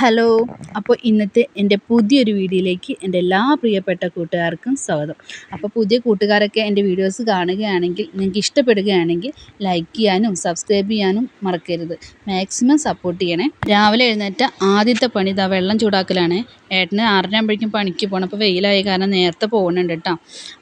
Hello. അപ്പോൾ ഇന്നത്തെ എന്റെ പുതിയൊരു വീഡിയോയിലേക്ക് എന്റെ എല്ലാ പ്രിയപ്പെട്ട കൂട്ടുകാർക്കും സ്വാഗതം. അപ്പോൾ പുതിയ കൂട്ടുകാരൊക്കെ എന്റെ വീഡിയോസ് കാണുകയാണെങ്കിൽ നിങ്ങൾക്ക് ഇഷ്ടപ്പെടുകയാണെങ്കിൽ ലൈക്ക് ചെയ്യാനും സബ്സ്ക്രൈബ് ചെയ്യാനും മറക്കരുത്. മാക്സിമം സപ്പോർട്ട് ചെയ്യണേ. രാവിലെ എഴുന്നേറ്റ ആദ്യത്തെ പണി ഇതാ വെള്ളം ചൂടാക്കലാണ്. ഏട്ടന് ആറരയാകുമ്പോഴേക്കും പണിക്ക് പോകണം അപ്പോൾ വെയിലായ കാരണം നേരത്തെ പോകുന്നുണ്ട് കേട്ടോ.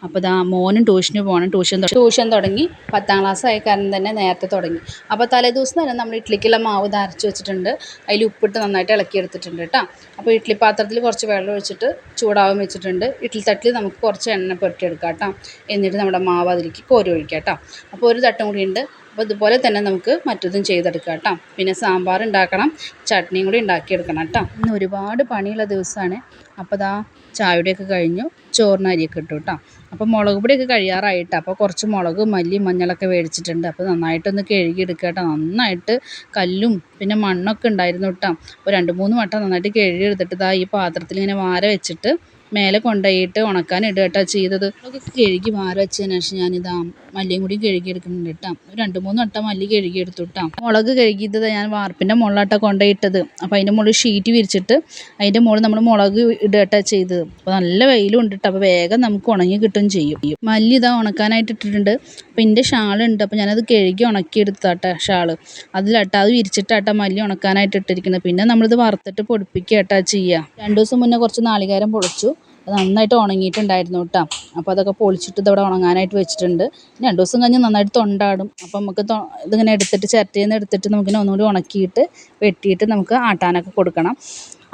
അപ്പോൾ ഇതാ മോനും ട്യൂഷന് പോകണം. ട്യൂഷൻ ട്യൂഷൻ തുടങ്ങി. പത്താം ക്ലാസ് ആയ കാരണം തന്നെ നേരത്തെ തുടങ്ങി. അപ്പോൾ തലേദിവസം തന്നെ നമ്മൾ ഇഡ്ഡലിക്കുള്ള മാവ് ഇത് അരച്ച് വെച്ചിട്ടുണ്ട്. അതിൽ ഉപ്പിട്ട് നന്നായിട്ട് ഇളക്കിയെടുത്തിട്ടുണ്ട് കേട്ടോ. അപ്പോൾ ഇഡ്ഡലി പാത്രത്തിൽ കുറച്ച് വെള്ളം ഒഴിച്ചിട്ട് ചൂടാവാൻ വെച്ചിട്ടുണ്ട്. ഇഡ്ഡലി തട്ടിൽ നമുക്ക് കുറച്ച് എണ്ണ പുരട്ടിയെടുക്കാം കേട്ടോ. എന്നിട്ട് നമ്മുടെ മാവ് അതിലേക്ക് കോരി ഒഴിക്കാം കേട്ടോ. അപ്പോൾ ഒരു തട്ടും കൂടി ഉണ്ട്. അപ്പോൾ ഇതുപോലെ തന്നെ നമുക്ക് മറ്റതും ചെയ്തെടുക്കാം കേട്ടോ. പിന്നെ സാമ്പാർ ഉണ്ടാക്കണം ചട്നിയും കൂടി ഉണ്ടാക്കിയെടുക്കണം കേട്ടോ. ഇന്ന് ഒരുപാട് പണിയുള്ള ദിവസമാണ്. അപ്പോൾ ദാ ചായയുടെയൊക്കെ കഴിഞ്ഞു. ചോറിന് അരിയൊക്കെ ഇട്ടു കേട്ടോ അപ്പോൾ മുളക് പൊടിയൊക്കെ കഴിയാറായിട്ട്. അപ്പോൾ കുറച്ച് മുളക് മല്ലി മഞ്ഞളൊക്കെ മേടിച്ചിട്ടുണ്ട് അപ്പോൾ നന്നായിട്ടൊന്ന് കഴുകിയെടുക്കുക കേട്ടോ നന്നായിട്ട് കല്ലും പിന്നെ മണ്ണൊക്കെ ഉണ്ടായിരുന്നു കേട്ടോ അപ്പോൾ രണ്ട് മൂന്ന് വട്ടം നന്നായിട്ട് കഴുകിയെടുത്തിട്ട് ഇതാ ഈ പാത്രത്തിൽ ഇങ്ങനെ വാര വെച്ചിട്ട് മേലെ കൊണ്ടുപോയിട്ട് ഉണക്കാൻ ഇടുക കേട്ടോ ചെയ്തത്. അതൊക്കെ കഴുകി മാറി വെച്ചതിന് ശേഷം ഞാനിതാ മല്ലിയും കൂടി കഴുകി എടുക്കുന്നുണ്ട് കേട്ടോ രണ്ടു മൂന്ന് വട്ടം മല്ലി കഴുകി എടുത്തു കേട്ടോ. മുളക് കഴുകിയത് ഞാൻ വാർപ്പിന്റെ മുകളിലാട്ടോ കൊണ്ടുപോയിട്ടത്. അപ്പോൾ അതിന്റെ മുകളിൽ ഷീറ്റ് വിരിച്ചിട്ട് അതിന്റെ മുകളിൽ നമ്മൾ മുളക് ഇടുക കേട്ടോ ചെയ്തത്. അപ്പോൾ നല്ല വെയിലും ഉണ്ട് കേട്ടോ. അപ്പോൾ വേഗം നമുക്ക് ഉണങ്ങി കിട്ടുകയും ചെയ്യും. മല്ലി ഇതാ ഉണക്കാനായിട്ട് ഇട്ടിട്ടുണ്ട്. അപ്പോൾ എന്റെ ഷാളുണ്ട് അപ്പോൾ ഞാനത് കഴുകി ഉണക്കി എടുത്താട്ടെ ഷാൾ അതിലട്ടോ അത് വിരിച്ചിട്ടാട്ടോ മല്ലി ഉണക്കാനായിട്ട് ഇട്ടിരിക്കുന്നത്. പിന്നെ നമ്മളിത് വറുത്തിട്ട് പൊടിപ്പിക്കുക കേട്ടോ ചെയ്യുക. രണ്ട് ദിവസം മുന്നേ കുറച്ച് നാളികേരം പൊളിച്ചു നന്നായിട്ട് ഉണങ്ങിയിട്ടുണ്ടായിരുന്നു കേട്ടോ. അപ്പോൾ അതൊക്കെ പൊളിച്ചിട്ട് ഇതവിടെ ഉണങ്ങാനായിട്ട് വെച്ചിട്ടുണ്ട്. രണ്ട് ദിവസം കഴിഞ്ഞ് നന്നായിട്ട് തൊണ്ടാടും. അപ്പോൾ നമുക്ക് ഇതിങ്ങനെ എടുത്തിട്ട് ചിരട്ടയിൽ നിന്ന് എടുത്തിട്ട് നമുക്കിങ്ങനെ ഒന്നുകൂടി ഉണക്കിയിട്ട് വെട്ടിയിട്ട് നമുക്ക് ആട്ടാനൊക്കെ കൊടുക്കണം.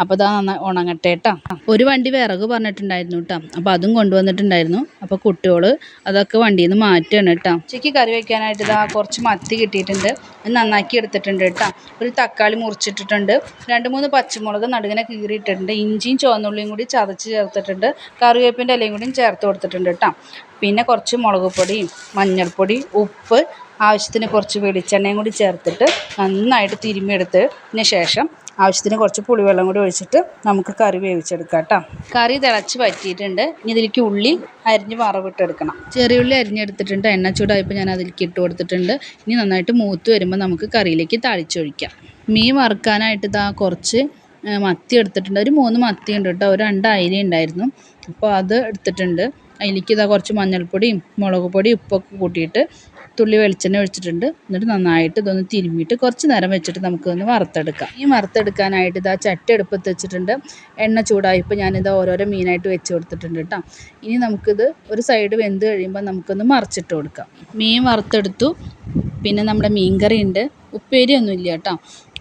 അപ്പോൾ ഇതാ നന്നായി ഉണങ്ങട്ടെ കേട്ടോ ഒരു വണ്ടി വിറക് പറഞ്ഞിട്ടുണ്ടായിരുന്നു കേട്ടോ അപ്പോൾ അതും കൊണ്ടുവന്നിട്ടുണ്ടായിരുന്നു. അപ്പോൾ കുട്ടികൾ അതൊക്കെ വണ്ടിയിൽ നിന്ന് മാറ്റുകയാണ് കേട്ടോ ഉച്ചയ്ക്ക് കറി വയ്ക്കാനായിട്ട് ഇതാ കുറച്ച് മത്തി കിട്ടിയിട്ടുണ്ട്. അത് നന്നാക്കി എടുത്തിട്ടുണ്ട് കേട്ടോ ഒരു തക്കാളി മുറിച്ചിട്ടിട്ടുണ്ട്. രണ്ട് മൂന്ന് പച്ചമുളക് നടുവിനെ കീറിയിട്ടിട്ടുണ്ട്. ഇഞ്ചിയും ചുവന്നുള്ളിയും കൂടി ചതച്ച് ചേർത്തിട്ടുണ്ട്. കറിവേപ്പിന്റെ ഇലയും കൂടിയും ചേർത്ത് കൊടുത്തിട്ടുണ്ട് കേട്ടോ പിന്നെ കുറച്ച് മുളക് പൊടിയും മഞ്ഞൾപ്പൊടി ഉപ്പ് ആവശ്യത്തിന് കുറച്ച് വെളിച്ചെണ്ണയും കൂടി ചേർത്തിട്ട് നന്നായിട്ട് തിരുമ്മിയെടുത്തതിന് ശേഷം ആവശ്യത്തിന് കുറച്ച് പുളിവെള്ളം കൂടി ഒഴിച്ചിട്ട് നമുക്ക് കറി വേവിച്ചെടുക്കാം കേട്ടോ. കറി തിളച്ച് പറ്റിയിട്ടുണ്ട് ഇനി ഇതിലേക്ക് ഉള്ളി അരിഞ്ഞ് വറവിട്ടെടുക്കണം ചെറിയ ഉള്ളി അരിഞ്ഞെടുത്തിട്ടുണ്ട്. എണ്ണ ചൂടായപ്പോൾ ഞാൻ അതിലേക്ക് ഇട്ട് കൊടുത്തിട്ടുണ്ട്. ഇനി നന്നായിട്ട് മൂത്ത് വരുമ്പോൾ നമുക്ക് കറിയിലേക്ക് തളിച്ചൊഴിക്കാം. മീൻ വറുക്കാനായിട്ട് ഇതാ കുറച്ച് മത്തി എടുത്തിട്ടുണ്ട്. ഒരു മൂന്ന് മത്തി ഉണ്ട് കേട്ടോ. ഒരു രണ്ട് അയില ഉണ്ടായിരുന്നു. അപ്പോൾ അത് എടുത്തിട്ടുണ്ട്. അതിലേക്ക് ഇതാ കുറച്ച് മഞ്ഞൾപ്പൊടിയും മുളക് പൊടിയും ഉപ്പൊക്കെ കൂട്ടിയിട്ട് തുള്ളി വെളിച്ചെണ്ണ ഒഴിച്ചിട്ടുണ്ട്. എന്നിട്ട് നന്നായിട്ട് ഇതൊന്ന് തിരുമ്മിയിട്ട് കുറച്ച് നേരം വെച്ചിട്ട് നമുക്കൊന്ന് വറുത്തെടുക്കാം. ഈ വറുത്തെടുക്കാനായിട്ട് ഇതാ ചട്ടി അടുപ്പത്ത് വെച്ചിട്ടുണ്ട്. എണ്ണ ചൂടായപ്പോൾ ഞാനിത് ഓരോരോ മീനായിട്ട് വെച്ച് കൊടുത്തിട്ടുണ്ട് കേട്ടോ. ഇനി നമുക്കിത് ഒരു സൈഡ് വെന്ത് കഴിയുമ്പോൾ നമുക്കൊന്ന് മറിച്ചിട്ട് കൊടുക്കാം. മീൻ വറുത്തെടുത്തു. പിന്നെ നമ്മുടെ മീൻ കറി ഉണ്ട്. ഉപ്പേരിയൊന്നും ഇല്ല കേട്ടോ.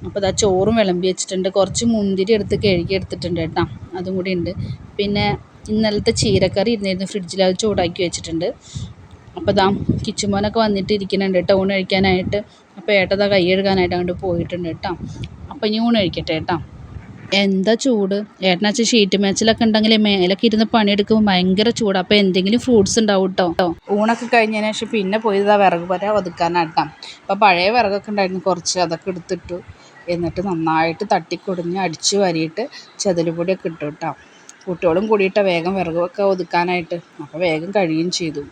അപ്പോൾ ഇതാ ചോറും വിളമ്പി വെച്ചിട്ടുണ്ട്. കുറച്ച് മുന്തിരി എടുത്ത് കഴുകി എടുത്തിട്ടുണ്ട് കേട്ടോ. അതും കൂടി ഉണ്ട്. പിന്നെ ഇന്നലത്തെ ചീരക്കറി ഇരുന്നിരുന്നു ഫ്രിഡ്ജിൽ അത് ചൂടാക്കി വെച്ചിട്ടുണ്ട്. അപ്പോൾ ദാ കിച്ചുമോനൊക്കെ വന്നിട്ട് ഇരിക്കുന്നുണ്ട് കേട്ടോ ഊണ് കഴിക്കാനായിട്ട്. അപ്പോൾ ഏട്ടതാ കൈ കഴുകാനായിട്ട് അങ്ങോട്ട് പോയിട്ടുണ്ട് കേട്ടോ. അപ്പോൾ ഇനി ഊണ് കഴിക്കട്ടെ കേട്ടോ എന്താ ചൂട്? ഏട്ടനാച്ച ഷീറ്റ് മേച്ചിലൊക്കെ ഉണ്ടെങ്കിൽ മേലൊക്കെ ഇരുന്ന് പണിയെടുക്കുമ്പോൾ ഭയങ്കര ചൂട്. അപ്പോൾ എന്തെങ്കിലും ഫ്രൂട്ട്സ് ഉണ്ടാവും കേട്ടോ ഊണൊക്കെ കഴിഞ്ഞതിന് ശേഷം പിന്നെ പോയി ഇതാ വിറക് വരെ ഒതുക്കാനായിട്ടാ അപ്പോൾ പഴയ വിറകൊക്കെ ഉണ്ടായിരുന്നു കുറച്ച് അതൊക്കെ എടുത്തിട്ടു. എന്നിട്ട് നന്നായിട്ട് തട്ടിക്കൊടിഞ്ഞ് അടിച്ചു വാരിയിട്ട് ചതിലുപൊടിയൊക്കെ ഇട്ടു കേട്ടോ കുട്ടികളും കൂടിയിട്ട് വേഗം വിറകൊക്കെ ഒതുക്കാനായിട്ട്. അപ്പോൾ വേഗം കഴിയുകയും ചെയ്തു.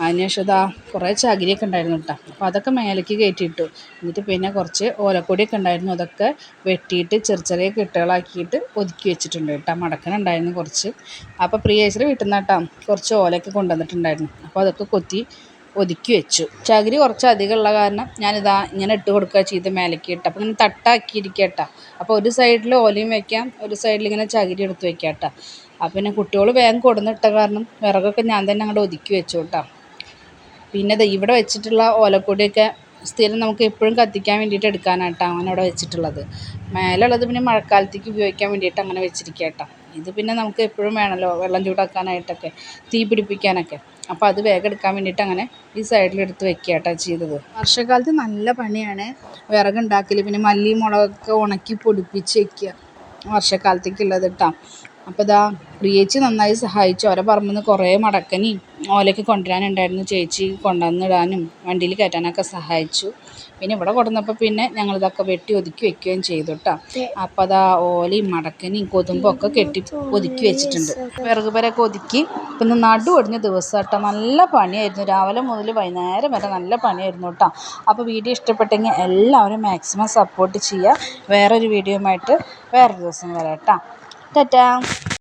അതിനുശേഷം കുറേ ചകിരിയൊക്കെ ഉണ്ടായിരുന്നു കേട്ടോ. അപ്പോൾ അതൊക്കെ മേലേക്ക് കയറ്റിയിട്ടു. എന്നിട്ട് പിന്നെ കുറച്ച് ഓലക്കൊടിയൊക്കെ ഉണ്ടായിരുന്നു. അതൊക്കെ വെട്ടിയിട്ട് ചെറിയ ചെറിയ കെട്ടുകളാക്കിയിട്ട് ഒതുക്കി വെച്ചിട്ടുണ്ട് കേട്ടോ. മടക്കനുണ്ടായിരുന്നു കുറച്ച്. അപ്പോൾ പ്രിയേശ്വരി വീട്ടിൽ നിന്ന് കേട്ടോ കുറച്ച് ഓലയൊക്കെ കൊണ്ടുവന്നിട്ടുണ്ടായിരുന്നു. അപ്പോൾ അതൊക്കെ കൊത്തി ഒതുക്കി വെച്ചു. ചകിരി കുറച്ച് അധികം ഉള്ള കാരണം ഞാനിതാ ഇങ്ങനെ ഇട്ട് കൊടുക്കുക ചെയ്ത് മേലേക്ക് ഇട്ട്. അപ്പോൾ ഇങ്ങനെ തട്ടാക്കിയിരിക്കുക കേട്ടോ. അപ്പോൾ ഒരു സൈഡിൽ ഓലയും വെക്കാം ഒരു സൈഡിൽ ഇങ്ങനെ ചകിരി എടുത്ത് വയ്ക്കാം കേട്ടോ. അപ്പോൾ പിന്നെ കുട്ടികൾ വേഗം കൊടുന്നിട്ട കാരണം വിറകൊക്കെ ഞാൻ തന്നെ അങ്ങോട്ട് ഒതുക്കി വെച്ചു കേട്ടോ. പിന്നെ ദേ ഇവിടെ വെച്ചിട്ടുള്ള ഓലക്കൊടിയൊക്കെ സ്ഥിരം നമുക്ക് എപ്പോഴും കത്തിക്കാൻ വേണ്ടിയിട്ട് എടുക്കാനായിട്ടാണ് അങ്ങനെ അവിടെ വെച്ചിട്ടുള്ളത്. മേലുള്ളത് പിന്നെ മഴക്കാലത്തേക്ക് ഉപയോഗിക്കാൻ വേണ്ടിയിട്ട് അങ്ങനെ വെച്ചിരിക്കുക ഇത് പിന്നെ നമുക്ക് എപ്പോഴും വേണമല്ലോ വെള്ളം ചൂടാക്കാനായിട്ടൊക്കെ തീ പിടിപ്പിക്കാനൊക്കെ. അപ്പോൾ അത് വേഗം എടുക്കാൻ വേണ്ടിയിട്ട് അങ്ങനെ ഈ സൈഡിൽ എടുത്ത് വെക്കുക കേട്ടോ ചെയ്തത്. വർഷക്കാലത്ത് നല്ല പണിയാണ് വിറകുണ്ടാക്കൽ പിന്നെ മല്ലി മുളകൊക്കെ ഉണക്കി പൊടിപ്പിച്ച് വെക്കുക വർഷക്കാലത്തേക്കുള്ളത് കേട്ടോ അപ്പോൾ ഇതാ പ്രിയേച്ചി നന്നായി സഹായിച്ചു. അവരെ പറമ്പിൽ കുറേ മടക്കനി ഓലയ്ക്ക് കൊണ്ടുവരാനുണ്ടായിരുന്നു. ചേച്ചി കൊണ്ടുവന്നിടാനും വണ്ടിയിൽ കയറ്റാനൊക്കെ സഹായിച്ചു. പിന്നെ ഇവിടെ കൊണ്ടുവന്നപ്പോൾ പിന്നെ ഞങ്ങളിതൊക്കെ വെട്ടി ഒതുക്കി വെക്കുകയും ചെയ്തു കേട്ടോ അപ്പോൾ അതാ ഓലയും മടക്കനിയും കൊതുമ്പും ഒക്കെ കെട്ടി ഒതുക്കി വെച്ചിട്ടുണ്ട്. വിറക് പേരൊക്കെ ഒതുക്കി. പിന്നെ നടു ഒടിഞ്ഞ ദിവസം കേട്ടോ നല്ല പണിയായിരുന്നു. രാവിലെ മുതൽ വൈകുന്നേരം വരെ നല്ല പണിയായിരുന്നു കേട്ടോ അപ്പോൾ വീഡിയോ ഇഷ്ടപ്പെട്ടെങ്കിൽ എല്ലാവരും മാക്സിമം സപ്പോർട്ട് ചെയ്യുക. വേറൊരു വീഡിയോയുമായിട്ട് വേറൊരു ദിവസം വരാം കേട്ടോ Tada.